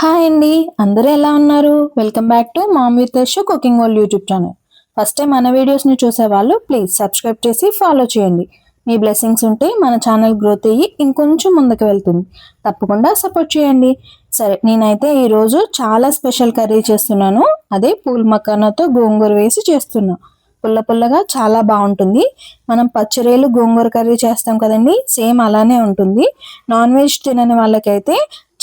Hi అండి. అందరూ ఎలా ఉన్నారు? Welcome back to mom with show cooking world YouTube channel first time మన వీడియోస్ని చూసేవాళ్ళు ప్లీజ్ సబ్స్క్రైబ్ చేసి ఫాలో చేయండి. మీ బ్లెస్సింగ్స్ ఉంటే మన ఛానల్ గ్రోత్ అయ్యి ఇంకొంచెం ముందుకు వెళ్తుంది. తప్పకుండా సపోర్ట్ చేయండి. సరే నేనైతే ఈరోజు చాలా స్పెషల్ కర్రీ చేస్తున్నాను. అదే పూల్ మకానాతో గోంగూర వేసి చేస్తున్నా. పుల్ల పుల్లగా చాలా బాగుంటుంది. మనం పచ్చిరేలు గోంగూర కర్రీ చేస్తాం కదండి సేమ్ అలానే ఉంటుంది. నాన్ వెజ్ తినని వాళ్ళకైతే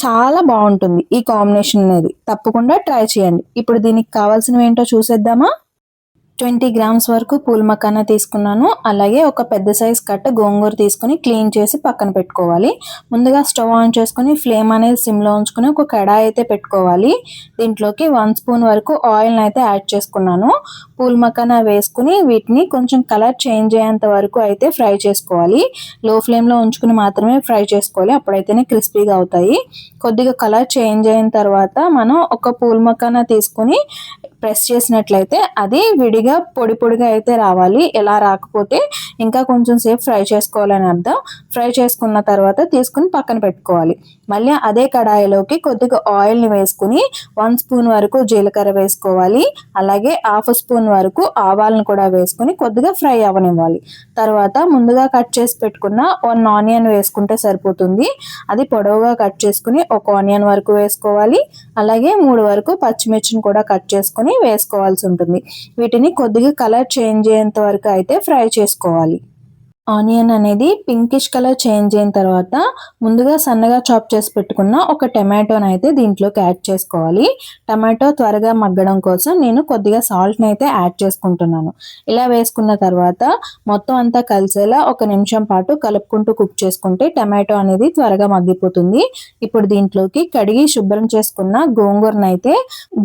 చాలా బాగుంటుంది ఈ కాంబినేషన్ అనేది. తప్పకుండా ట్రై చేయండి. ఇప్పుడు దీనికి కావాల్సినవి ఏంటో చూసేద్దామా? ట్వంటీ గ్రామ్స్ వరకు పూల మకానా తీసుకున్నాను. అలాగే ఒక పెద్ద సైజ్ కట్ట గోంగూర తీసుకుని క్లీన్ చేసి పక్కన పెట్టుకోవాలి. ముందుగా స్టవ్ ఆన్ చేసుకుని ఫ్లేమ్ అనేది సిమ్లో ఉంచుకుని ఒక కడాయి అయితే పెట్టుకోవాలి. దీంట్లోకి వన్ స్పూన్ వరకు ఆయిల్ని అయితే యాడ్ చేసుకున్నాను. పూల మకానా వేసుకుని వీటిని కొంచెం కలర్ చేంజ్ అయ్యేంత వరకు అయితే ఫ్రై చేసుకోవాలి. లో ఫ్లేమ్లో ఉంచుకుని మాత్రమే ఫ్రై చేసుకోవాలి. అప్పుడైతేనే క్రిస్పీగా అవుతాయి. కొద్దిగా కలర్ చేంజ్ అయిన తర్వాత మనం ఒక పూల మకానా తీసుకుని ప్రెస్ చేసినట్లయితే అది విడిగా పొడి పొడిగా అయితే రావాలి. ఎలా రాకపోతే ఇంకా కొంచెం సేపు ఫ్రై చేసుకోవాలని అర్థం. ఫ్రై చేసుకున్న తర్వాత తీసుకుని పక్కన పెట్టుకోవాలి. మళ్ళీ అదే కడాయిలోకి కొద్దిగా ఆయిల్ని వేసుకుని వన్ స్పూన్ వరకు జీలకర్ర వేసుకోవాలి. అలాగే హాఫ్ స్పూన్ వరకు ఆవాలను కూడా వేసుకుని కొద్దిగా ఫ్రై అవ్వనివ్వాలి తర్వాత ముందుగా కట్ చేసి పెట్టుకున్న వన్ ఆనియన్ వేసుకుంటే సరిపోతుంది. అది పొడవుగా కట్ చేసుకుని ఒక ఆనియన్ వరకు వేసుకోవాలి. అలాగే మూడు వరకు పచ్చిమిర్చిని కూడా కట్ చేసుకుని వేసుకోవాల్సి ఉంటుంది. వీటిని కొద్దిగా కలర్ చేంజ్ అయ్యేంత వరకు అయితే ఫ్రై చేసుకోవాలి. ఆనియన్ అనేది పింకిష్ కలర్ చేంజ్ అయిన తర్వాత ముందుగా సన్నగా చాప్ చేసి పెట్టుకున్న ఒక టమాటోని అయితే దీంట్లోకి యాడ్ చేసుకోవాలి. టమాటో త్వరగా మగ్గడం కోసం నేను కొద్దిగా సాల్ట్ని అయితే యాడ్ చేసుకుంటున్నాను. ఇలా వేసుకున్న తర్వాత మొత్తం అంతా కలిసేలా ఒక నిమిషం పాటు కలుపుకుంటూ కుక్ చేసుకుంటే టమాటో అనేది త్వరగా మగ్గిపోతుంది. ఇప్పుడు దీంట్లోకి కడిగి శుభ్రం చేసుకున్న గోంగూరను అయితే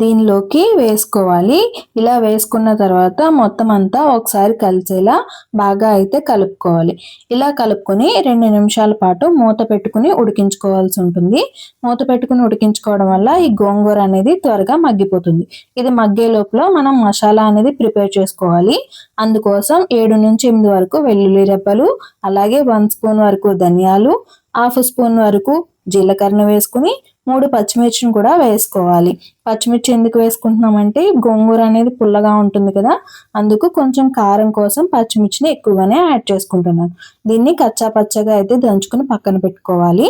దీనిలోకి వేసుకోవాలి. ఇలా వేసుకున్న తర్వాత మొత్తం అంతా ఒకసారి కలిసేలా బాగా అయితే కలుపుకోవాలి. కలుపుకోవాలి ఇలా కలుపుకొని రెండు నిమిషాల పాటు మూత పెట్టుకుని ఉడికించుకోవాల్సి ఉంటుంది. మూత పెట్టుకుని ఉడికించుకోవడం వల్ల ఈ గోంగూర అనేది త్వరగా మగ్గిపోతుంది. ఇది మగ్గే లోపల మనం మసాలా అనేది ప్రిపేర్ చేసుకోవాలి. అందుకోసం ఏడు నుంచి ఎనిమిది వరకు వెల్లుల్లి రెప్పలు అలాగే వన్ స్పూన్ వరకు ధనియాలు హాఫ్ స్పూన్ వరకు జీలకర్ర వేసుకుని మూడు పచ్చిమిర్చిని కూడా వేసుకోవాలి. పచ్చిమిర్చి ఎందుకు వేసుకుంటున్నామంటే గోంగూర అనేది పుల్లగా ఉంటుంది కదా అందుకు కొంచెం కారం కోసం పచ్చిమిర్చిని ఎక్కువగానే యాడ్ చేసుకుంటున్నాను. దీన్ని కచ్చా పచ్చగా అయితే దంచుకుని పక్కన పెట్టుకోవాలి.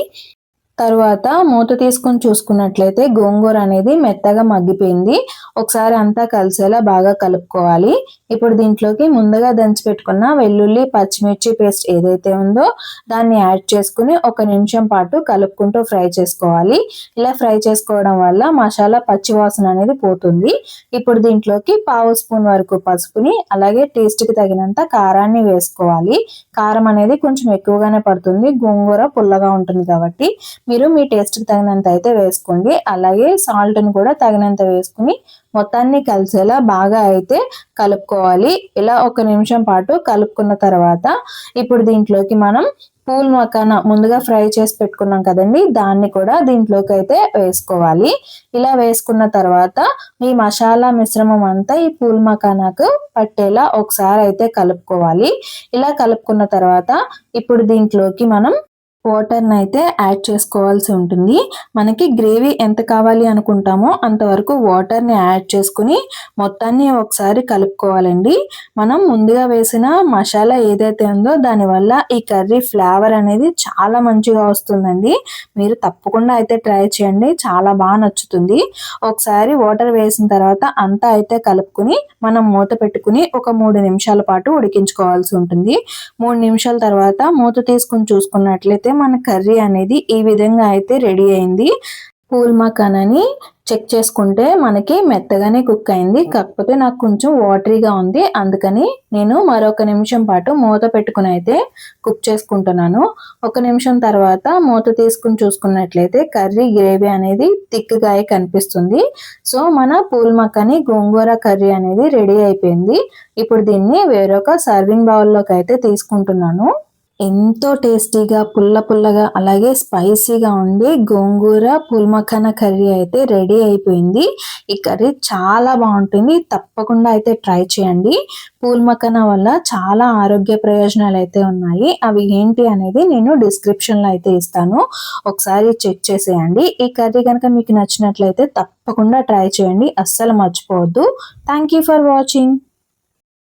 తర్వాత మూత తీసుకొని చూసుకున్నట్లయితే గోంగూర అనేది మెత్తగా మగ్గిపోయింది. ఒకసారి అంతా కలిసేలా బాగా కలుపుకోవాలి. ఇప్పుడు దీంట్లోకి ముందుగా దంచి పెట్టుకున్న వెల్లుల్లి పచ్చిమిర్చి పేస్ట్ ఏదైతే ఉందో దాన్ని యాడ్ చేసుకుని ఒక నిమిషం పాటు కలుపుకుంటూ ఫ్రై చేసుకోవాలి. ఇలా ఫ్రై చేసుకోవడం వల్ల మసాలా పచ్చివాసన అనేది పోతుంది. ఇప్పుడు దీంట్లోకి పావు స్పూన్ వరకు పసుపుని అలాగే టేస్ట్కి తగినంత కారాన్ని వేసుకోవాలి. కారం అనేది కొంచెం ఎక్కువగానే పడుతుంది. గోంగూర పుల్లగా ఉంటుంది కాబట్టి మీరు మీ టేస్ట్కి తగినంత అయితే వేసుకోండి. అలాగే సాల్ట్ని కూడా తగినంత వేసుకుని మొత్తాన్ని కలిసేలా బాగా అయితే కలుపుకోవాలి. ఇలా ఒక నిమిషం పాటు కలుపుకున్న తర్వాత ఇప్పుడు దీంట్లోకి మనం పూల్ మకాన ముందుగా ఫ్రై చేసి పెట్టుకున్నాం కదండి దాన్ని కూడా దీంట్లోకి అయితే వేసుకోవాలి. ఇలా వేసుకున్న తర్వాత ఈ మసాలా మిశ్రమం అంతా ఈ పూల్ మకానాకు పట్టేలా ఒకసారి అయితే కలుపుకోవాలి. ఇలా కలుపుకున్న తర్వాత ఇప్పుడు దీంట్లోకి మనం వాటర్ని అయితే యాడ్ చేసుకోవాల్సి ఉంటుంది. మనకి గ్రేవీ ఎంత కావాలి అనుకుంటామో అంతవరకు వాటర్ని యాడ్ చేసుకుని మొత్తాన్ని ఒకసారి కలుపుకోవాలండి. మనం ముందుగా వేసిన మసాలా ఏదైతే ఉందో దానివల్ల ఈ కర్రీ ఫ్లేవర్ అనేది చాలా మంచిగా వస్తుందండి. మీరు తప్పకుండా అయితే ట్రై చేయండి. చాలా బాగా నచ్చుతుంది. ఒకసారి వాటర్ వేసిన తర్వాత అంతా అయితే కలుపుకుని మనం మూత పెట్టుకుని ఒక మూడు నిమిషాల పాటు ఉడికించుకోవాల్సి ఉంటుంది. మూడు నిమిషాల తర్వాత మూత తీసుకుని చూసుకున్నట్లయితే అయితే మన కర్రీ అనేది ఈ విధంగా అయితే రెడీ అయింది. పూల్ మకాన్ అని చెక్ చేసుకుంటే మనకి మెత్తగానే కుక్ అయింది. కాకపోతే నాకు కొంచెం వాటరీగా ఉంది. అందుకని నేను మరొక నిమిషం పాటు మూత పెట్టుకుని అయితే కుక్ చేసుకుంటున్నాను. ఒక నిమిషం తర్వాత మూత తీసుకుని చూసుకున్నట్లయితే కర్రీ గ్రేవీ అనేది థిక్గా కనిపిస్తుంది. సో మన పూల్ మక్కని గోంగూర కర్రీ అనేది రెడీ అయిపోయింది. ఇప్పుడు దీన్ని వేరొక సర్వింగ్ బౌల్లోకి అయితే తీసుకుంటున్నాను. ఎంతో టేస్టీగా పుల్ల పుల్లగా అలాగే స్పైసీగా ఉండి గోంగూర పుల్మఖాన కర్రీ అయితే రెడీ అయిపోయింది. ఈ కర్రీ చాలా బాగుంటుంది. తప్పకుండా అయితే ట్రై చేయండి. పూల్మఖాన వల్ల చాలా ఆరోగ్య ప్రయోజనాలు అయితే ఉన్నాయి. అవి ఏంటి అనేది నేను డిస్క్రిప్షన్లో అయితే ఇస్తాను. ఒకసారి చెక్ చేసేయండి. ఈ కర్రీ కనుక మీకు నచ్చినట్లయితే తప్పకుండా ట్రై చేయండి. అస్సలు మర్చిపోవద్దు. Thank you for watching.